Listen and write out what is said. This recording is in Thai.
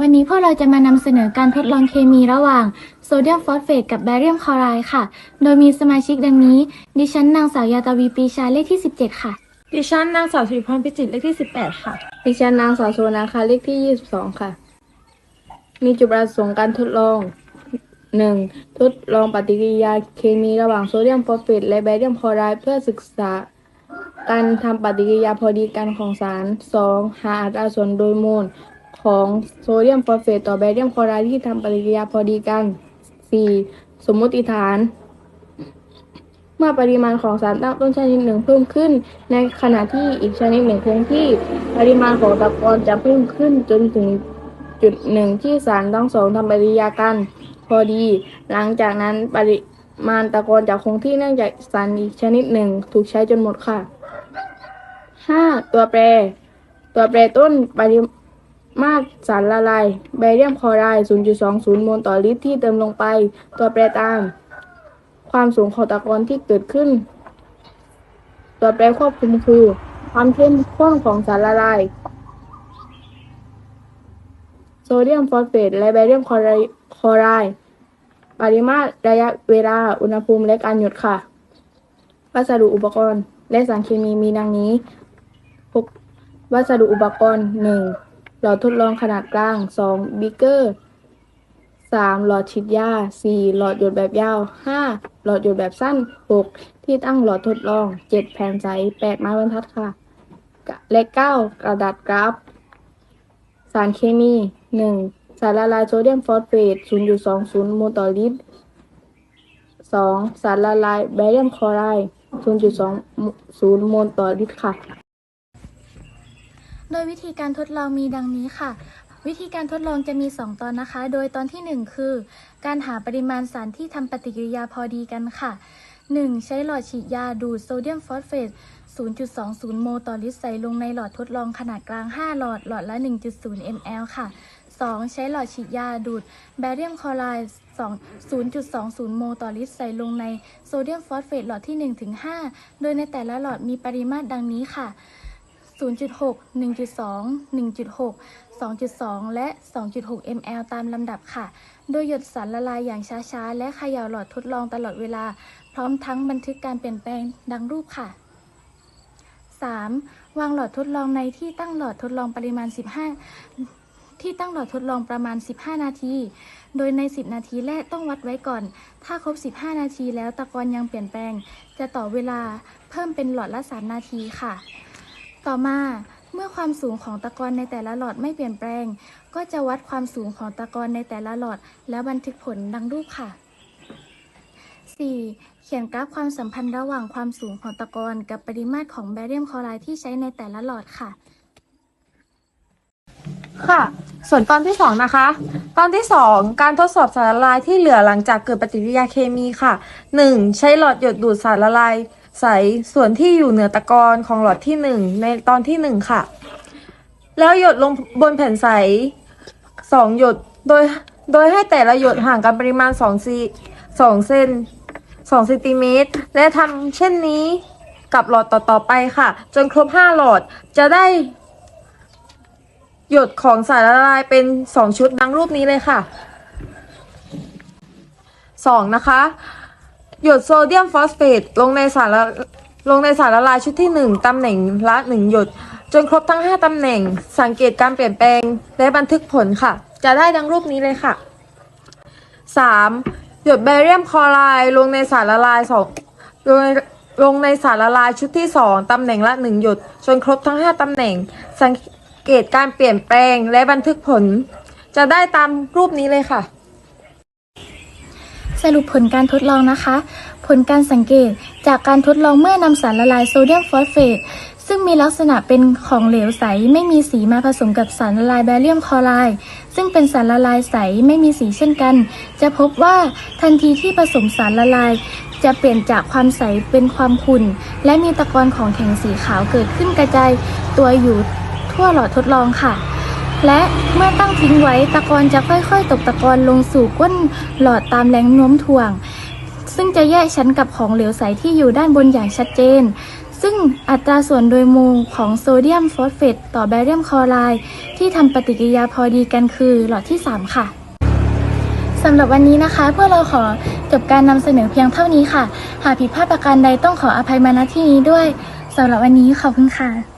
วันนี้พวกเราจะมานำเสนอการทดลองเคมีระหว่างโซเดียมฟอสเฟตกับแบเรียมคลอไรด์ค่ะ โดยมีสมาชิกดังนี้ ดิฉันนางสาวยาตาวีปรีชาเลขที่ 17 ค่ะ ดิฉันนางสาวสุริพรพิจิตรเลขที่ 18 ค่ะ ดิฉันนางสาวโซนาค่ะเลขที่ 22 ค่ะ มีจุดประสงค์การทดลอง 1. ทดลองปฏิกิริยาเคมีระหว่างโซเดียมฟอสเฟตและแบเรียมคลอไรด์เพื่อศึกษาการทำปฏิกิริยาพอดีกันของสาร 2. หาอัตราส่วนโดยโมล ของโซเดียมฟอสเฟตต่อแบเรียมคลอไรด์ที่ทำปฏิกิริยาพอดีกัน 4. สมมติฐาน เมื่อปริมาณของสารตั้งต้นชนิดหนึ่งเพิ่มขึ้น ในขณะที่อีกชนิดหนึ่งคงที่ ปริมาณของตะกอนจะเพิ่มขึ้นจนถึงจุดหนึ่งที่สารทั้งสองทำปฏิกิริยากัน พอดี หลังจากนั้นปริมาณตะกอนจะคงที่เนื่องจากสารอีกชนิดหนึ่งถูกใช้จนหมดค่ะ 5. ตัวแปร ตัวแปรต้นปริ มาตรสารละลายแบเรียมคลอไรด์ 0.20โมลต่อลิตรที่เติมลงไป ตัวแปรตาม ความสูงของตะกอนที่เกิดขึ้น ตัวแปรควบคุมคือ ความเข้มข้นของสารละลาย โซเดียมฟอสเฟตและแบเรียมคลอไรด์ไรด์ปริมาตรระยะเวลา อุณหภูมิ และการหยุดค่ะ วัสดุอุปกรณ์ และสารเคมีมีดังนี้ วัสดุอุปกรณ์ 1. หลอดทดลองขนาดกลาง 2. บิเกอร์ 3. หลอดฉีดยา 4. หลอดหยดแบบยาว 5. หลอดหยดแบบสั้น 6. ที่ตั้งหลอดทดลอง 7. แผ่นใส 8. ไม้บรรทัดค่ะ และ 9. กระดาษกราฟ สารเคมี 1. สารละลายโซเดียมฟอสเฟต 0.20 โมลต่อลิตร 2. สารละลายแบเรียมคลอไรด์0.20 โมลต่อลิตรค่ะ โดยวิธีการทดลองมีดังนี้ค่ะ วิธีการทดลองจะมี 2 ตอนนะคะ โดยตอนทีหนึ่1 คือ การหาปริมาณสารที่ทำปฏิกิริยาพอดีกันค่ะ 1. ใช้หลอดฉีดยาดูดโซเดียมฟอสเฟต 0.20 โมลต่อลิตรใส่ลงในหลอดทดลองขนาดกลาง 5 หลอด หลอดละ 1.0 ml ค่ะ 2. ใช้หลอดฉีดยาดูดแบเรียมคลอไรด์2 0.20 โมลต่อลิตรใส่ลงในโซเดียมฟอสเฟตหลอดที่ 1-5 โดยในแต่ละหลอดมีปริมาตรดังนี้ค่ะ 0.6 1.2 1.6 2.2 และ 2.6 ml ตามลำดับค่ะ โดยหยดสารละลายอย่างช้าๆ และเขย่าหลอดทดลองตลอดเวลา พร้อมทั้งบันทึกการเปลี่ยนแปลงดังรูปค่ะ 3. วางหลอดทดลองในที่ตั้งหลอดทดลองปริมาณ 15 ที่ตั้งหลอดทดลองประมาณ 15 นาที โดยใน 10 นาทีแรกต้องวัดไว้ก่อน ถ้าครบ 15 นาทีแล้วตะกอนยังเปลี่ยนแปลง จะต่อเวลาเพิ่มเป็นหลอดละ 3 นาทีค่ะ ต่อมาเมื่อความสูงของตะกอนในแต่ละหลอดไม่เปลี่ยนแปลง ก็จะวัดความสูงของตะกอนในแต่ละหลอด แล้วบันทึกผลดังรูปค่ะ 4. เขียนกราฟความสัมพันธ์ระหว่างความสูงของตะกอนกับปริมาตรของแบเรียมคลอไรด์ที่ใช้ในแต่ละหลอดค่ะ ค่ะ ส่วนตอนที่ 2 นะคะ ตอนที่ 2 การทดสอบสารละลายที่เหลือหลังจากเกิดปฏิกิริยาเคมีค่ะ 1. ใช้หลอดหยดดูดสารละลาย ใสส่วนที่อยู่เหนือตะกอนของหลอดที่1ในตอนที่1ค่ะ แล้วหยดลงบนแผ่นใส2หยดโดยโดยให้แต่ละหยดห่างกันปริมาณ2ซี2เซน2เซนติเมตรและทำเช่นนี้กับหลอดต่อๆไปค่ะ จนครบ5หลอดจะได้ หยดของสารละลายเป็น2ชุดดังรูปนี้เลยค่ะ 2. นะคะ หยดโซเดียมฟอสเฟตลงในสารละลงในสารละลายชุดที่ 1 ตำแหน่งละ1หยด จนครบทั้ง 5 ตำแหน่ง สังเกตการเปลี่ยนแปลงและบันทึกผลค่ะ จะได้ดังรูปนี้เลยค่ะ 3. หยดแบเรียมคลอไรด์ลงในสารละลาย2ลงในลงในสารละลายชุดที่ 2 ตำแหน่งละ 1 หยด จนครบทั้ง 5 ตำแหน่ง สังเกตการเปลี่ยนแปลงและบันทึกผล จะได้ตามรูปนี้เลยค่ะ สรุปผลการทดลองนะคะ ผลการสังเกตจากการทดลองเมื่อนำสารละลายโซเดียมฟอสเฟตซึ่งมีลักษณะเป็นของเหลวใสไม่มีสีมาผสมกับสารละลายแบเรียมคลอไรด์ซึ่งเป็นสารละลายใสไม่มีสีเช่นกัน จะพบว่าทันทีที่ผสมสารละลาย จะเปลี่ยนจากความใสเป็นความขุ่น และมีตะกอนของแข็งสีขาวเกิดขึ้นกระจายตัวอยู่ทั่วหลอดทดลองค่ะ และเมื่อตั้งทิ้งไว้ตะกอนจะค่อยๆ ตกตะกอนลงสู่ก้นหลอดตามแรงโน้มถ่วง ซึ่งจะแยกชั้นกับของเหลวใสที่อยู่ด้านบนอย่างชัดเจน ซึ่งอัตราส่วนโดยมูลของโซเดียมฟอสเฟตต่อแบเรียมคลอไรด์ที่ทำปฏิกิริยาพอดีกันคือหลอดที่ 3 ค่ะสำหรับวันนี้นะคะพวกเราขอจบการนำเสนอเพียงเท่านี้ค่ะ หากผิดพลาดประการใดต้องขออภัยมาณที่นี้ด้วยสำหรับวันนี้ขอบคุณค่ะ